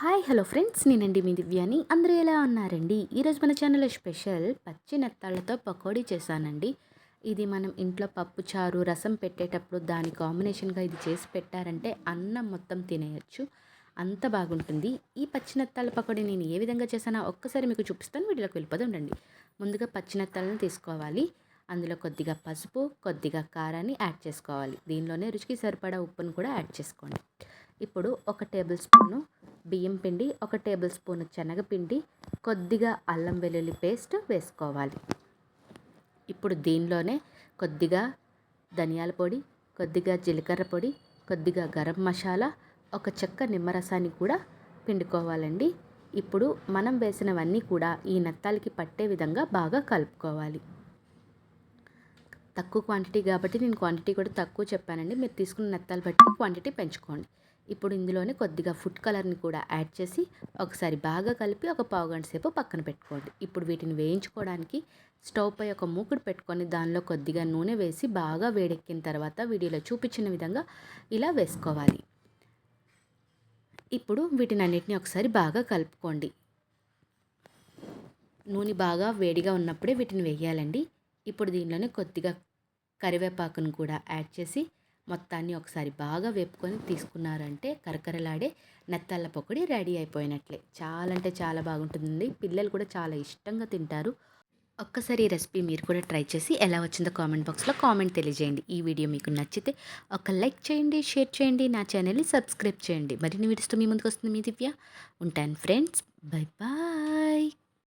Hi hello friends. నేనండి మీ దివ్యాని. అందరూ ఎలా ఉన్నారండి? ఈరోజు మన ఛానల్లో స్పెషల్ పచ్చి నెత్తాళ్ళతో పకోడీ చేశానండి. ఇది మనం ఇంట్లో పప్పు చారు రసం పెట్టేటప్పుడు దాని కాంబినేషన్గా ఇది చేసి పెట్టారంటే అన్నం మొత్తం తినేయచ్చు. అంత బాగుంటుంది. ఈ పచ్చి పకోడీ నేను ఏ విధంగా చేశానో ఒక్కసారి మీకు చూపిస్తాను. వీటిలోకి వెళ్ళిపోతూ ఉండండి ముందుగా పచ్చినత్తాలను తీసుకోవాలి. అందులో కొద్దిగా పసుపు కొద్దిగా కారాన్ని యాడ్ చేసుకోవాలి. దీనిలోనే రుచికి సరిపడా ఉప్పును కూడా యాడ్ చేసుకోండి. ఇప్పుడు ఒక టేబుల్ స్పూను బియ్యం పిండి ఒక టేబుల్ స్పూన్ శనగపిండి కొద్దిగా అల్లం వెల్లుల్లి పేస్ట్ వేసుకోవాలి. ఇప్పుడు దీనిలోనే కొద్దిగా ధనియాల పొడి కొద్దిగా జీలకర్ర పొడి కొద్దిగా గరం మసాలా ఒక చెక్క నిమ్మరసాన్ని కూడా పిండుకోవాలండి. ఇప్పుడు మనం వేసినవన్నీ కూడా ఈ నత్తాలకి పట్టే విధంగా బాగా కలుపుకోవాలి. తక్కువ క్వాంటిటీ కాబట్టి నేను క్వాంటిటీ కూడా తక్కువ చెప్పానండి. మీరు తీసుకున్న నెత్తాలు బట్టి క్వాంటిటీ పెంచుకోండి. ఇప్పుడు ఇందులోనే కొద్దిగా ఫుడ్ కలర్ని కూడా యాడ్ చేసి ఒకసారి బాగా కలిపి ఒక పావు గంట సేపు పక్కన పెట్టుకోండి. ఇప్పుడు వీటిని వేయించుకోవడానికి స్టవ్ పై ఒక మూకుడు పెట్టుకొని దానిలో కొద్దిగా నూనె వేసి బాగా వేడెక్కిన తర్వాత వీడియోలో చూపించిన విధంగా ఇలా వేసుకోవాలి. ఇప్పుడు వీటిని అన్నిటిని ఒకసారి బాగా కలుపుకోండి. నూనె బాగా వేడిగా ఉన్నప్పుడే వీటిని వేయాలండి. ఇప్పుడు దీనిలోనే కొద్దిగా కరివేపాకును కూడా యాడ్ చేసి మొత్తాన్ని ఒకసారి బాగా వేపుకొని తీసుకున్నారంటే కరకరలాడే నెత్తళ్ళ పొక్కడి రెడీ అయిపోయినట్లే. చాలా అంటే చాలా బాగుంటుందండి. పిల్లలు కూడా చాలా ఇష్టంగా తింటారు. ఒక్కసారి ఈ రెసిపీ మీరు కూడా ట్రై చేసి ఎలా వచ్చిందో కామెంట్ బాక్స్లో కామెంట్ తెలియజేయండి. ఈ వీడియో మీకు నచ్చితే ఒక లైక్ చేయండి షేర్ చేయండి నా ఛానల్ని సబ్స్క్రైబ్ చేయండి. మరిన్ని వీడియోస్తో మీ ముందుకు వస్తుంది మీ దివ్య. ఉంటాను ఫ్రెండ్స్. Bye bye.